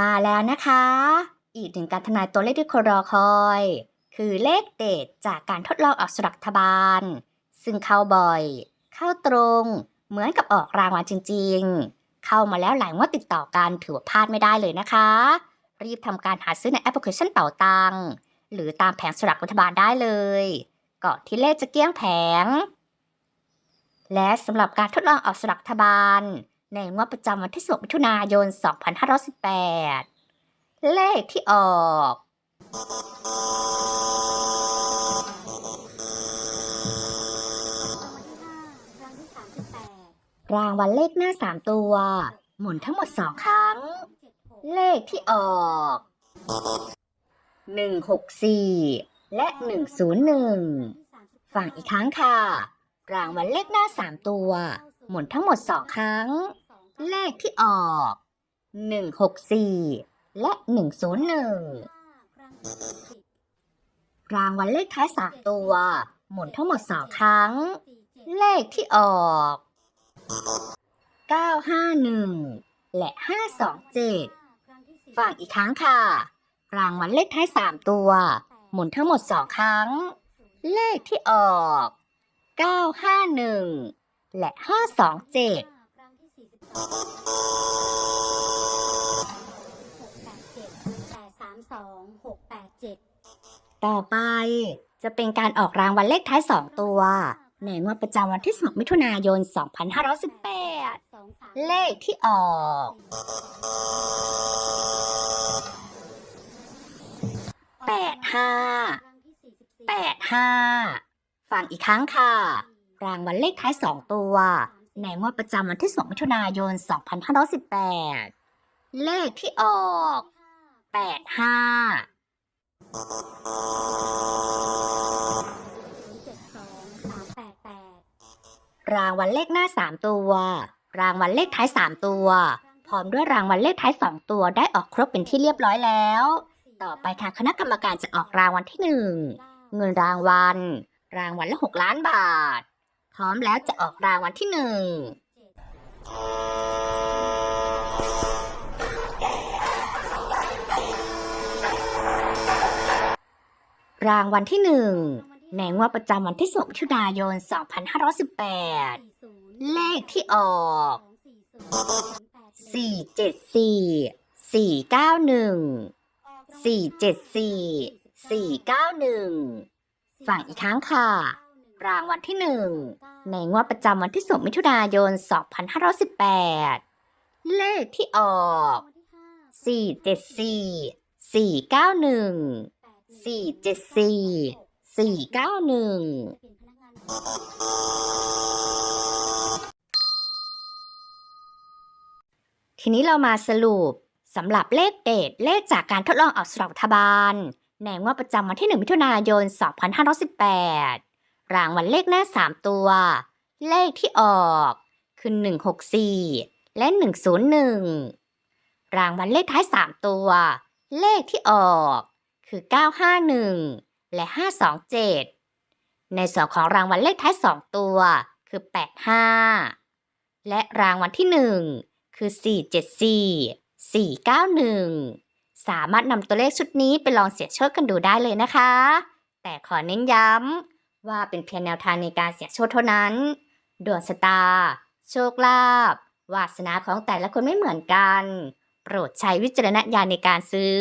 มาแล้วนะคะ อีกหนึ่งการทำนายตัวเลขที่คนรอคอย คือเลขเด็ดจากการทดลองออกสลักทบาล ซึ่งเข้าบ่อย เข้าตรง เหมือนกับออกรางวัลจริง ๆ เข้ามาแล้วหลายงวดติดต่อกันถือว่าพลาดไม่ได้เลยนะคะ รีบทำการหาซื้อในแอปพลิเคชันเป๋าตังหรือตามแผงสลากรัฐบาลได้เลยก่อนที่เลขจะเกี้ยงแผง และสำหรับการทดลองออกสลักรัฐบาล ในงวดประจำวันที่16มิถุนายน 2518 เลขที่ออกครั้งที่สามสิบแปดรางวัลเลขหน้า 3 ตัว หมุนทั้งหมด 2 ครั้งเจ็ดหกเลขที่ออก 164 และ 101 ฝั่งอีกครั้งค่ะ รางวัลเลขหน้า 3 ตัว หมุนทั้งหมด 2 ครั้ง เลขที่ออก 164 และ 101ครั้งที่สิบรางวัลเลขท้าย 3 ตัว หมุนทั้งหมด 2 ครั้ง เลขที่ออก 951 และ 527ฝั่งอีกครั้งค่ะ รางวัลเลขท้าย 3 ตัว หมุนทั้งหมด 2 ครั้ง เลขที่ออก 951 และ 527 สามสองหกแปดเจ็ดต่อไป จะเป็นการออกรางวัลเลขท้าย 2 ตัว ในงวดประจำวันที่16มิถุนายน 2518 เลขที่ออกแปดห้าแปดห้าฟังอีกครั้งค่ะ รางวัลเลขท้าย 2 ตัว ในงวดประจำวันที่ 2 มิถุนายน 2518 เลขที่ออกแปดห้าสามแปดแปดรางวัลเลขหน้า 3 ตัว รางวัลเลขท้าย 3 ตัว พร้อมด้วยรางวัลเลขท้าย 2 ตัวได้ออกครบเป็นที่เรียบร้อยแล้ว ต่อไปทางคณะกรรมการจะออกรางวัลที่ 1 เงินรางวัล รางวัลละ 6 ล้านบาท พร้อมแล้วจะออกรางวัลที่1รางวัลที่1ในงวดประจำวันที่2มิถุนายน 2518 เลขที่ออกสี่เจ็ดสี่สี่เก้าหนึ่งสี่เจ็ดสี่สี่เก้าหนึ่งฝั่งอีกครั้งค่ะ รางวัลที่หนึ่งในงวดประจำวันที่ 2 มิถุนายน 2518 เลขที่ออกสี่เจ็ดสี่สี่เก้าหนึ่งสี่เจ็ดสี่สี่เก้าหนึ่งทีนี้เรามาสรุปสำหรับเลขเด็ดเลขจากการทดลองออกสลากรัฐบาลในงวดประจำวันที่ 1 มิถุนายน 2518 รางวัลเลขหน้า 3 ตัว เลขที่ออกคือ 164 และ 101 รางวัลเลขท้าย 3 ตัว เลขที่ออกคือ 951 และ 527 ในส่วนของรางวัลเลขท้าย 2 ตัวคือ 85 และรางวัลที่ 1 คือ 474 491 สามารถนำตัวเลขชุดนี้ไปลองเสี่ยงโชคกันดูได้เลยนะคะ แต่ขอเน้นย้ำ ว่าเป็นเพียงแนวทางในการเสี่ยงโชคเท่านั้น ดวงชะตา โชคลาภวาสนาของแต่ละคนไม่เหมือนกัน โปรดใช้วิจารณญาณในการซื้อ